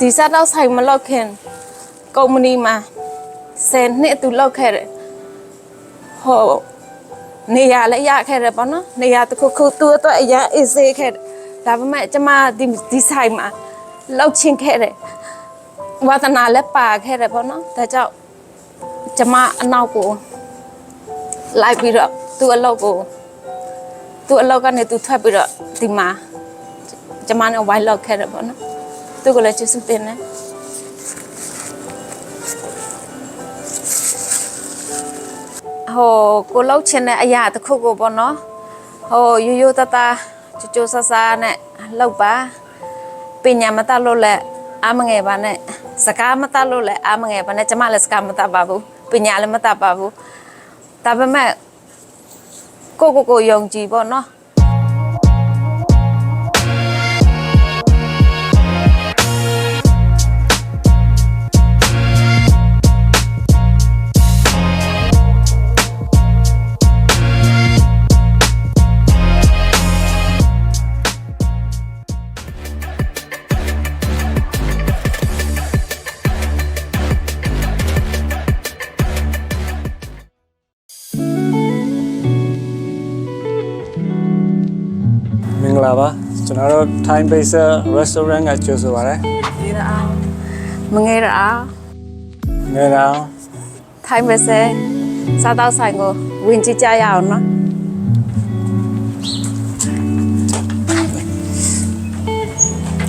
ဒီစားတော့ဆိုင်မလောက်ခင်ကုမ္ပဏီမှာ10နှစ်သူလောက်ခဲ့တယ်ဟိုနေရလည်းရခဲ့တယ်ပေါ့နော်နေရတစ်ခုခုသူ့အတွက်အရင်အေးစေးခဲ့တယ်ဒါပေမဲ့ကျမဒီဒီဆိုင်မှာလောက်ချင်ခဲ့တယ်ဝါသနာလည်းပါခဲ့တယ်ပေါ့နော်ဒါကြောင့်ကျမအနောက်ကိုလိုက်ပြီးတော့သူ့အလုပ်ကိုသူ့အလုပ်ကနေသူထွက်ပြီးတော့ဒီမှာကျမနဲ့ဝိုင်းလောက်ခဲ့တယ်ပေါ့နော် သူကလည်းကျေးဇူးတင်တယ်ဟိုကိုလောက်ချင်တဲ့အရာတစ်ခုကိုပေါ့နော်ဟိုရိုးရိုးတသားကြိုကြိုဆဆာနဲ့လောက်ပါပညာမတတ်လို့လည်းအာမငယ်ပါနဲ့စကားမတတ်လို့လည်းအာမငယ်ပါနဲ့ကျမလည်းစကားမတတ်ပါဘူးပညာလည်းမတတ်ပါဘူးဒါပေမဲ့ကိုကိုကိုယုံကြည်ပေါ့နော် ဂလာပါကျွန်တော်တို့ Thai Baser Restaurant ကကြိုဆိုပါရစေဒီတော့အောင်မငယ်တော့အောင်ငယ်တော်ထိုင်းမစဲစားတော့ဆိုင်ကိုဝင်ကြည့်ကြရအောင်နော်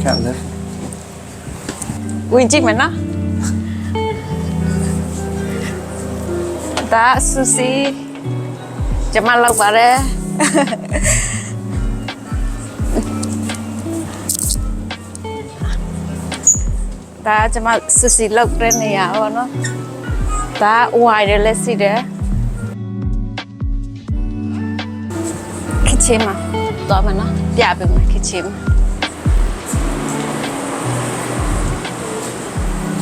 ခံလေဝင်ကြည့်မယ်နော်ဒါဆူစီကျမလောက်ပါတယ် ဒါကျမဆူစီလောက်တဲ့နေရာပေါ့နော်ဒါဝိုင်ရလက်စီတယ်ခချင်မှာတော့မနော်ပြပေးမယ်ခချင်မှာ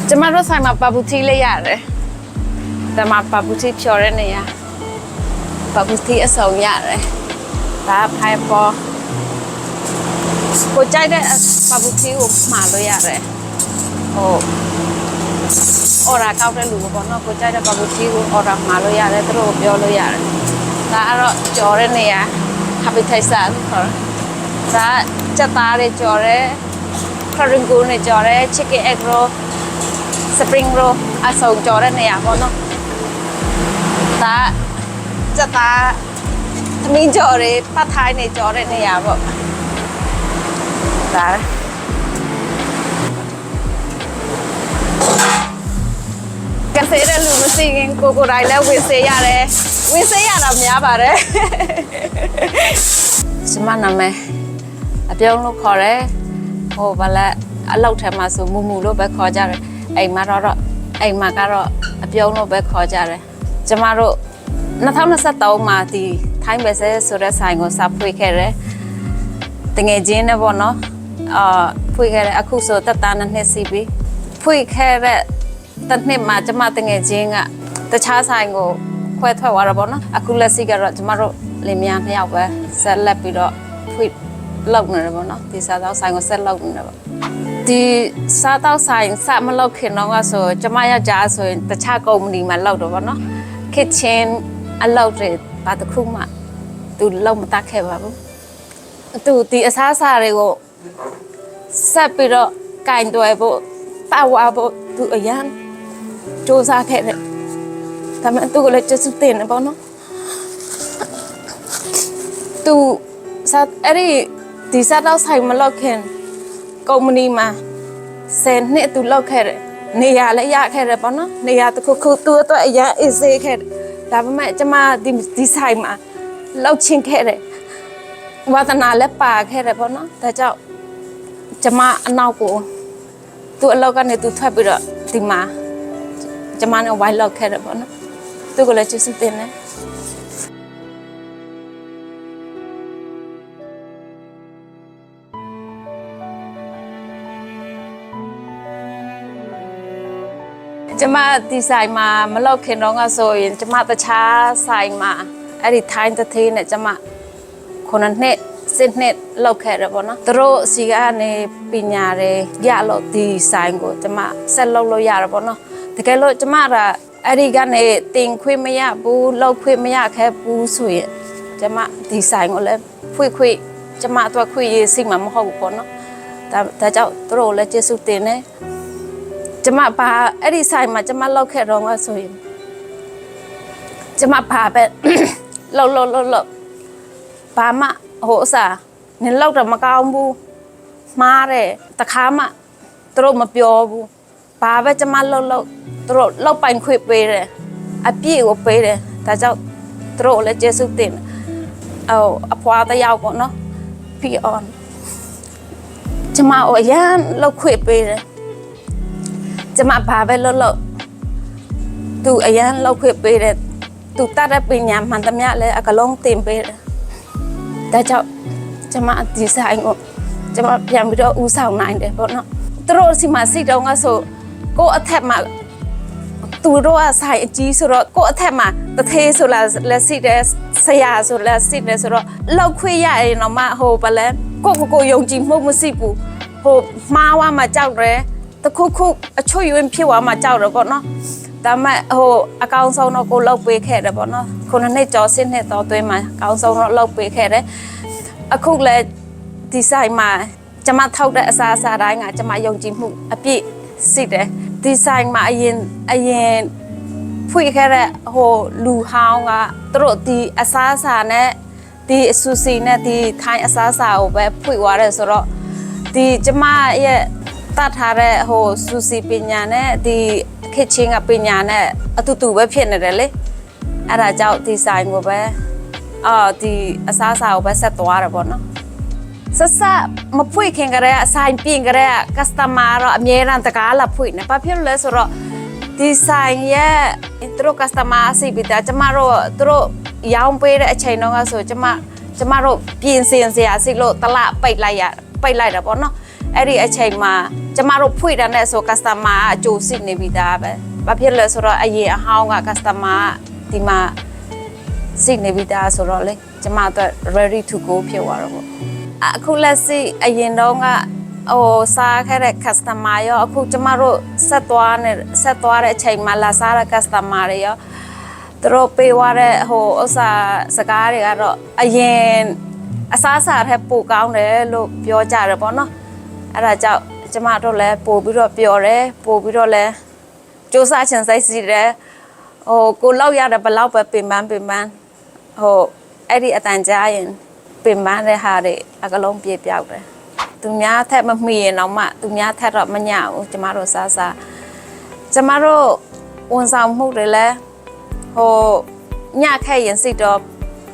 ကျမတို့ဆိုင်မှာပပူတီလေးရတယ်။ဒါမှပပူတီဖြော်တဲ့နေရာပပူတီအစုံရတယ်။ဒါဖိုင်ပေါ်ကိုကြိုက်တဲ့ပပူတီကိုမှာလို့ရတယ်။ ဟိုအော်ရာကောက်တဲ့လူပေါ့နော်ကိုကြိုက်တဲ့ပပူတီကိုအော်ရာမှာလို့ရတယ်သူတို့ကိုပြောလို့ရတယ်။ဒါအဲ့တော့ကြော်တဲ့နေရာ happy taste လို့ခေါ်တယ်။ဒါစက်သားတွေကြော်တယ် curry gold နဲ့ကြော်တယ် chicken egg roll spring roll အစုံကြော်တဲ့နေရာပေါ့နော်ဒါစက်သားသမီးကြော်တွေပတ်ထိုင်းနေကြော်တဲ့နေရာပေါ့ဒါ ကစေတဲ့လူမရှိရင်ကိုကိုတိုင်းလည်းဝင်စေရတယ်ဝင်စေရတာများပါတယ်စမနာမဲအပြုံးလို့ခေါ်တယ်ဟိုဘာလဲအလောက်ထဲမှာဆိုမူမူလို့ပဲခေါ်ကြတယ်အိမ်မှာတော့တော့အိမ်မှာကတော့အပြုံးလို့ပဲခေါ်ကြတယ်ကျမတို့2023မှာဒီထိုင်းပဲဆဲဆိုတဲ့ဆိုင်ကိုစဖွေခဲ့တယ်တငယ်ချင်းနဲ့ပေါ့နော်အာဖွေခဲ့တယ်အခုဆိုတက်တာနှစ်နှစ်စီပြီ ဖွေခဲ့တဲ့တစ်နှစ်မှာကျမတငယ်ချင်းကတခြားဆိုင်ကိုခွဲထွက်သွားတော့ပေါ့နော်အခုလက်စီကတော့ကျမတို့လင်မယားနှစ်ယောက်ပဲဆက်လက်ပြီးတော့ဖွေလောက်နေတယ်ပေါ့နော်ဒီစားသောက်ဆိုင်ကိုဆက်လောက်နေတယ်ပေါ့ဒီစားသောက်ဆိုင်စမလောက်ခင်တော့ကဆိုကျမယောက်ျားဆိုရင်တခြားကုမ္ပဏီမှာလောက်တော့ပေါ့နော် kitchen အလောက်တွေဘာတစ်ခုမှသူလောက်မတတ်ခဲ့ပါဘူးသူဒီအစားအစာတွေကိုဆက်ပြီးတော့ကင်တွယ်ဖို့ တာဝါဖို့သူအရန်စူးစမ်းခဲ့တယ်ဒါပေမဲ့သူကလည်းကျေးဇူးတင်တယ်ပေါ့နော်သူစားအဲ့ဒီဒီစားတော့ဆိုင်မလောက်ခင်ကုမ္ပဏီမှာ10နှစ်သူလောက်ခဲ့တယ်နေရာလည်းရခဲ့တယ်ပေါ့နော်နေရာတစ်ခုခုသူ့အတွက်အရန်အေးစေးခဲ့တယ်ဒါပေမဲ့ကျမဒီဒီဆိုင်မှာလောက်ချင်ခဲ့တယ်ဝါသနာလည်းပါခဲ့တယ်ပေါ့နော်ဒါကြောင့်ကျမအနောက်ကို သူ့အလောက်ကနေသူထွက်ပြီးတော့ဒီမှာကျမနဲ့ဝိုင်းလောက်ခဲ့တယ်ပေါ့နော်သူကလည်းကျေးဇူးတင်တယ်ကျမဒီဆိုင်မှာမလောက်ခင်တော့ကဆိုရင်ကျမတခြားဆိုင်မှာအဲ့ဒီထိုင်းတသေးနဲ့ကျမခုနှစ်နှစ် စစ်နှစ်လောက်ခဲ့တယ်ပေါ့နော်သူတို့စီကနေပညာတွေရလို့ဒီဆိုင်ကိုကျမဆက်လုပ်လို့ရတယ်ပေါ့နော်တကယ်လို့ကျမကအဲ့ဒီကနေတင်ခွင့်မရဘူးလောက်ခွင့်မရခဲ့ဘူးဆိုရင်ကျမဒီဆိုင်ကိုလည်းဖွင့်ခွင့်ကျမအတွက်ခွင့်ရစိတ်မှာမဟုတ်ဘူးပေါ့နော်ဒါဒါကြောင့်သူတို့လည်းကျေးဇူးတင်တယ်ကျမဘာအဲ့ဒီဆိုင်မှာကျမလောက်ခဲ့တော့ကဆိုရင်ကျမဘာပဲလောက်လောက်လောက်လောက်ဘာမှ ဟိုအစားနင်လောက်တော့မကောင်းဘူးမှားတယ်တခါမှသူတို့မပြောဘူးဘာပဲကျမလောက်လောက်သူတို့လောက်ပိုင်ခွေပေးတယ်အပြည့်ကိုပေးတယ်ဒါကြောင့်သူတို့လည်းကျေးဇူးတင်တယ်ဟိုအဖွာတစ်ယောက်ပေါ့နော်ပြီးအောင်ကျမအရန်လောက်ခွေပေးတယ်ကျမဘာပဲလောက်လောက်သူအရန်လောက်ခွင့်ပေးတယ်သူတတ်တဲ့ပညာမှန်သမျှလည်းအကလုံးတင်ပေးတယ် ဒါကြောင့်ကျမဒီဆိုင်ကိုကျမပြန်ပြီးတော့ဦးဆောင်နိုင်တယ်ပေါ့နော်သူတို့စီမှာစိတ်တုံးကဆိုကိုယ့်အထက်မှာသူတို့ကဆိုင်အကြီးဆိုတော့ကိုယ့်အထက်မှာတသေးဆိုလာလက်စိတယ်ဆရာဆိုလက်စိတယ်ဆိုတော့လောက်ခွင့်ရရင်တော့မှဟိုဗလဲကိုယ့်ကိုယ်ကိုယ်ယုံကြည်မှုမရှိဘူးဟိုမှားဝါမှကြောက်တယ်တခုခုအချွတ်ယွင်းဖြစ်သွားမှကြောက်တယ်ပေါ့နော် ဒါပေမဲ့ဟိုအကောင်ဆုံးတော့ကိုလောက်ပေးခဲ့တယ်ပေါ့နော်ခုနှစ်ကျော်စစ်နှစ်တော်သွင်းမှာအကောင်ဆုံးတော့လောက်ပေးခဲ့တယ်အခုလည်းဒီဆိုင်မှာကျမထောက်တဲ့အစားအစာတိုင်းကကျမယုံကြည်မှုအပြည့်စစ်တယ်ဒီဆိုင်မှာအရင်အရင်ဖွင့်ခဲ့တဲ့ဟိုလူဟောင်းကသူတို့ဒီအစားအစာနဲ့ဒီအဆူစီနဲ့ဒီထိုင်းအစားအစာကိုပဲဖွင့်သွားတယ်ဆိုတော့ဒီကျမရဲ့တတ်ထားတဲ့ဟိုစူစီပညာနဲ့ဒီ ခစ်ချင်းကပညာနဲ့အတူတူပဲဖြစ်နေတယ်လေအဲ့ဒါကြောင့်ဒီဆိုင်ကိုပဲအော်ဒီအစားအစာကိုပဲဆက်သွားတယ်ပေါ့နော်ဆက်ဆက်မဖွင့်ခင်ကလေးအဆိုင်ပြင်ကလေးကစတမာတော့အမြဲတမ်းတကားလာဖွင့်နေဘာဖြစ်လို့လဲဆိုတော့ဒီဆိုင်ရဲ့သူတို့ကစတမာအစီပတာကျမတို့သူတို့ရောင်းပေးတဲ့အချိန်တော့ကဆိုကျမကျမတို့ပြင်ဆင်စရာစီလို့တလပိတ်လိုက်ရပိတ်လိုက်တာပေါ့နော် အဲ့ဒီအချိန်မှာကျမတို့ဖွင့်တယ်နဲ့ဆို customer ကအကြိုစစ်နေပြီသားပဲဘာဖြစ်လဲဆိုတော့အရင်အဟောင်းက customer ဒီမှာစစ်နေပြီသားဆိုတော့လေကျမအတွက် ready to go ဖြစ်သွားတော့ပေါ့အခုလက်ရှိအရင်တော့ကဟိုစားခဲ့တဲ့ customer ရောအခုကျမတို့ဆက်သွားနေဆက်သွားတဲ့အချိန်မှာလာစားတဲ့ customer တွေရောသူတို့ပေးသွားတဲ့ဟိုဥစ္စာစကားတွေကတော့အရင်အစားအစာထက်ပိုကောင်းတယ်လို့ပြောကြတယ်ပေါ့နော် အဲ့ဒါကြောင့်ကျမတို့လည်းပို့ပြီးတော့ပြောတယ်ပို့ပြီးတော့လည်းစူးစမ်းချင်စိတ်စီတယ်ဟိုကိုလောက်ရတယ်ဘလောက်ပဲပင်ပန်းပင်ပန်းဟိုအဲ့ဒီအတန်ကြားရင်ပင်ပန်းတဲ့ဟာတွေအကလုံးပြေပြောက်တယ်သူများထက်မမှီရင်တော့မှသူများထက်တော့မညဘူးကျမတို့စားစားကျမတို့ဝန်ဆောင်မှုတွေလည်းဟိုညခဲ့ရင်စိတ်တော့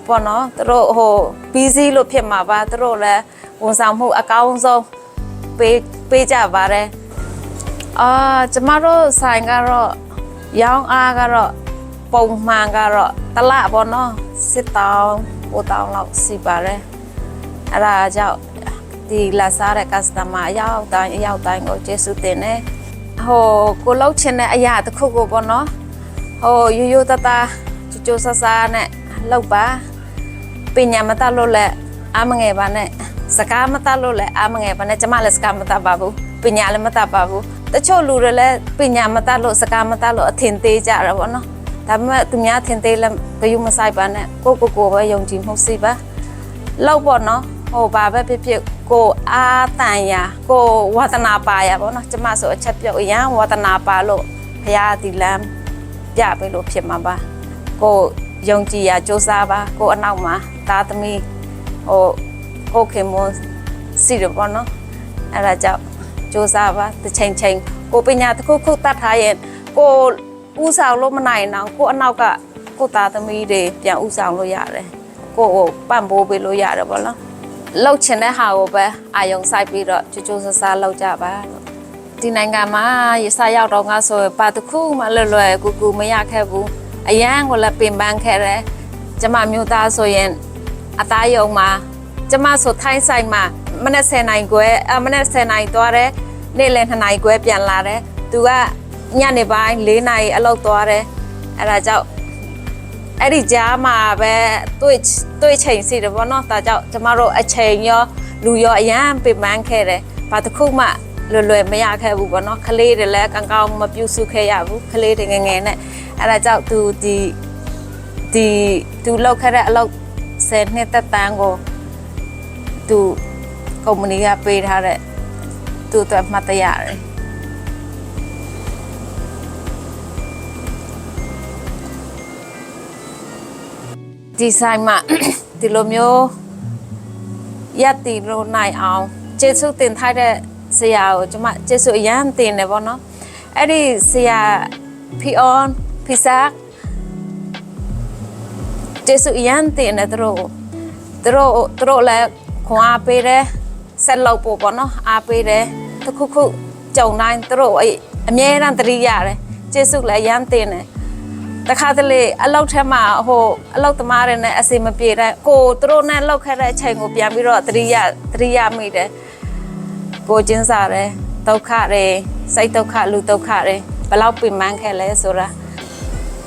ပေါ့နော်သူတို့ဟို busy လို့ဖြစ်မှာပါသူတို့လည်းဝန်ဆောင်မှုအကောင်းဆုံး ပေးပေးကြပါတယ်အာကျမတို့ဆိုင်ကတော့ရောင်းအားကတော့ပုံမှန်ကတော့တစ်လပေါ့နော်စစ်တောင်းပိုတောင်းလောက်စီပါတယ်အဲ့ဒါကြောင့်ဒီလာစားတဲ့ customer အရောက်တိုင်းအရောက်တိုင်းကိုကျေးဇူးတင်တယ်ဟိုကိုလောက်ချင်တဲ့အရာတစ်ခုကိုပေါ့နော်ဟိုရိုးရိုးတသားကြိုကြိုဆဆာနဲ့လောက်ပါပညာမတတ်လို့လဲအမငယ်ပါနဲ့ စကားမတတ်လို့လဲအမငယ်ပါနဲ့ကျမလည်းစကားမတတ်ပါဘူးပညာလည်းမတတ်ပါဘူးတချို့လူတွေလည်းပညာမတတ်လို့စကားမတတ်လို့အထင်သေးကြရပါတော့ဒါပေမဲ့သူများထင်သေးလဲဂယုမဆိုင်ပါနဲ့ကိုကိုကိုပဲယုံကြည်မှုစိပါလောက်ပေါ့နော်ဟိုဘာပဲဖြစ်ဖြစ်ကိုအားတန်ရာကိုဝါသနာပါရပေါ့နော်ကျမဆိုအချက်ပြုတ်အရန်ဝါသနာပါလို့ဘုရားဒီလမ်းပြပေးလို့ဖြစ်မှာပါကိုယုံကြည်ရာစူးစမ်းပါကိုအနောက်မှာသားသမီးဟို ကိုခင်မွန်စီရပေါ့နော်အဲ့ဒါကြောင့်စူးစမ်းပါတစ်ချိန်ချိန်ကိုပညာတစ်ခုခုတတ်ထားရင်ကိုဥဆောင်လို့မနိုင်တော့ကိုအနောက်ကကိုသားသမီးတွေပြန်ဥဆောင်လို့ရတယ်ကိုကိုပံ့ပိုးပေးလို့ရတယ်ပေါ့နော်လှုပ်ချင်တဲ့ဟာကိုပဲအာယုံဆိုင်ပြီးတော့ကြိုးကြိုးဆဆလှုပ်ကြပါလို့ဒီနိုင်ငံမှာရစရောက်တော့ငါဆိုရင်ပါတစ်ခုမှလွယ်လွယ်ကူကူမရခဲ့ဘူးအရန်ကိုလည်းပင်ပန်းခဲ့တယ်ကျမမျိုးသားဆိုရင်အသားယုံမှာ ကျမဆိုထိုင်းဆိုင်မှာမနေ့10နိုင်ခွဲအမနေ့10နိုင်သွားတယ်နေ့လယ်2နိုင်ခွဲပြန်လာတယ်သူကညနေပိုင်း4နိုင်အလောက်သွားတယ်အဲ့ဒါကြောင့်အဲ့ဒီကြားမှာပဲတွေ့တွေ့ချိန်စီတယ်ပေါ့နော်ဒါကြောင့်ကျမတို့အချိန်ရောလူရောအရန်ပင်ပန်းခဲ့တယ်ဘာတစ်ခုမှလွယ်လွယ်မရခဲ့ဘူးပေါ့နော်ကလေးတွေလည်းကောင်းကောင်းမပြုစုခဲ့ရဘူးကလေးတွေငယ်ငယ်နဲ့အဲ့ဒါကြောင့်သူဒီဒီသူလောက်ခဲ့တဲ့အလုပ်ဆယ်နှစ်သက်တမ်းကို သူကုမ္ပဏီကပေးထားတဲ့သူ့အတွက်မှတ်တရရတယ်ဒီဆိုင်မှာဒီလိုမျိုးရက်တီလို့နိုင်အောင်ကျေးဇူးတင်ထားတဲ့ဆရာကိုကျွန်မကျေးဇူးအရန်တင်တယ်ပေါ့နော်အဲ့ဒီဆရာဖီအွန်ဖီဆာကျေးဇူးအရန်တင်တယ်သူတို့ကိုသူတို့သူတို့လည်း ခွန်အားပေးတယ်ဆက်လုပ်ဖို့ပေါ့နော်အားပေးတယ်တစ်ခုခုကြုံတိုင်းသူတို့အဲ့အမြဲတမ်းတတိရတယ်ကျေးဇူးလည်းအရန်တင်တယ်တခါတလေအလောက်ထဲမှာဟိုအလောက်သမားတွေနဲ့အစီမပြေတဲ့ကိုသူတို့နဲ့လောက်ခဲ့တဲ့အချိန်ကိုပြန်ပြီးတော့သတိရသတိရမိတယ်ကိုချင်းစားတယ်ဒုက္ခတွေစိတ်ဒုက္ခလူဒုက္ခတွေဘယ်လောက်ပင်ပန်းခဲ့လဲဆိုတာ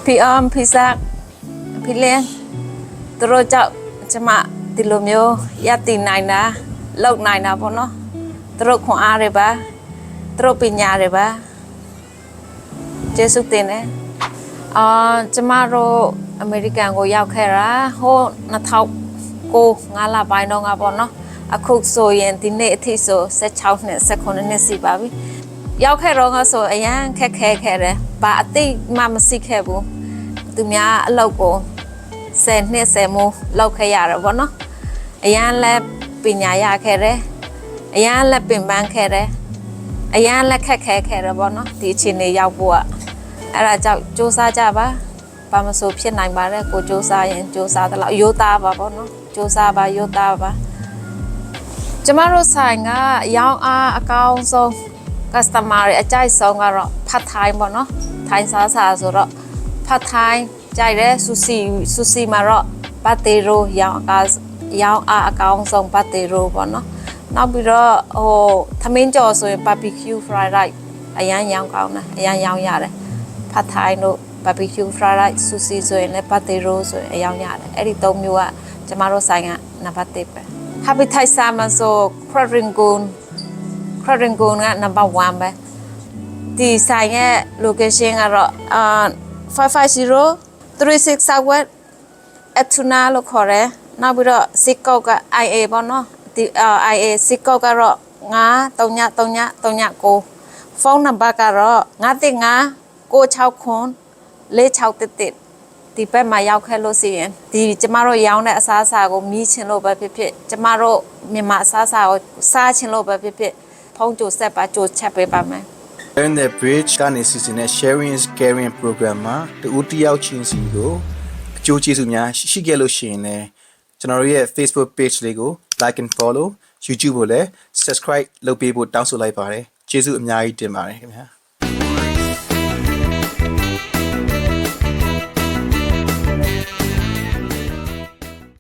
ဖီအမ်ဖီဆာဖီလင်းသူတို့ကြောင့်ကျမ ဒီလိုမျိုးရည်တည်နိုင်တာလောက်နိုင်တာပေါ့နော်သူတို့ခွန်အားတွေပါသူတို့ပညာတွေပါကျေးဇူးတင်တယ်အာကျမတို့အမေရိကန်ကိုရောက်ခဲ့တာဟို2009 9လပိုင်းတော့ကပေါ့နော်အခုဆိုရင်ဒီနေ့အထိဆို16နှစ်18နှစ်စီပါပြီရောက်ခဲ့တော့ကဆိုအရန်ခက်ခဲခဲ့တယ်ဘာအသိမှမသိခဲ့ဘူးသူများအလုပ်ကို 10နှစ်10မိုးလောက်ခဲ့ရတယ်ပေါ့နော်အရန်လည်းပညာရခဲ့တယ်အရန်လည်းပင်ပန်းခဲ့တယ်အရန်လည်းခက်ခဲခဲ့တယ်ပေါ့နော်ဒီအချိန်လေးရောက်ဖို့ကအဲ့ဒါကြောင့်စူးစမ်းကြပါဘာမဆိုဖြစ်နိုင်ပါတယ်ကိုစူးစမ်းရင်စူးစမ်းတယ်လို့ရိုးသားပါပေါ့နော်စူးစမ်းပါရိုးသားပါကျမတို့ဆိုင်ကရောင်းအားအကောင်းဆုံး customer တွေအကြိုက်ဆုံးကတော့ဖတ်ထိုင်းပေါ့နော်ထိုင်းစားစားဆိုတော့ဖတ်ထိုင်း ကြိုက်တယ်ဆူစီဆူစီမှာတော့ဘတ်တေရိုရောင်းအားရောင်းအားအကောင်းဆုံးဘတ်တေရိုပေါ့နော်နောက်ပြီးတော့ဟိုသမင်းကြော်ဆိုရင် barbecue fried rice အရန်ရောင်းကောင်းတယ်အရန်ရောင်းရတယ်ဖတ်ထိုင်းတို့ barbecue fried rice sushi ဆိုရင်လည်း potato ဆိုရင်အယောင်ရတယ်အဲ့ဒီသုံးမျိုးကကျမတို့ဆိုင်ကနံပါတ်1ပဲ happy thai salmon ဆို Kraringun Kraringun က number 1ပဲဒီဆိုင်ရဲ့ location ကတော့အာ550 36 Southwest Atuna လို့ခေါ်တယ်နောက်ပြီးတော့ zip code က IA ပေါ့နော်ဒီအာ IA zip code ကတော့9393939ဖုန်းနံပါတ်ကတော့935 6ခွန်46တစ်တစ်ဒီဘက်မှာရောက်ခဲ့လို့ရှိရင်ဒီကျမတို့ရောင်းတဲ့အစားအစာကိုမီးချင်လို့ပဲဖြစ်ဖြစ်ကျမတို့မြန်မာအစားအစာကိုစားချင်လို့ပဲဖြစ်ဖြစ်ဖုန်းကြိုဆက်ပါကြိုချက်ပေးပါမယ် Learn the Bridge ကနေစီစဉ်တဲ့ Sharing is Caring program မှာတူတယောက်ချင်းစီကိုအကျိုးကျေးဇူးများရှိခဲ့လို့ရှိရင်လည်းကျွန်တော်တို့ရဲ့ Facebook page လေးကို like and follow YouTube ကိုလည်း subscribe လုပ်ပေးဖို့တောင်းဆိုလိုက်ပါတယ်ကျေးဇူးအများကြီးတင်ပါတယ်ခင်ဗျာ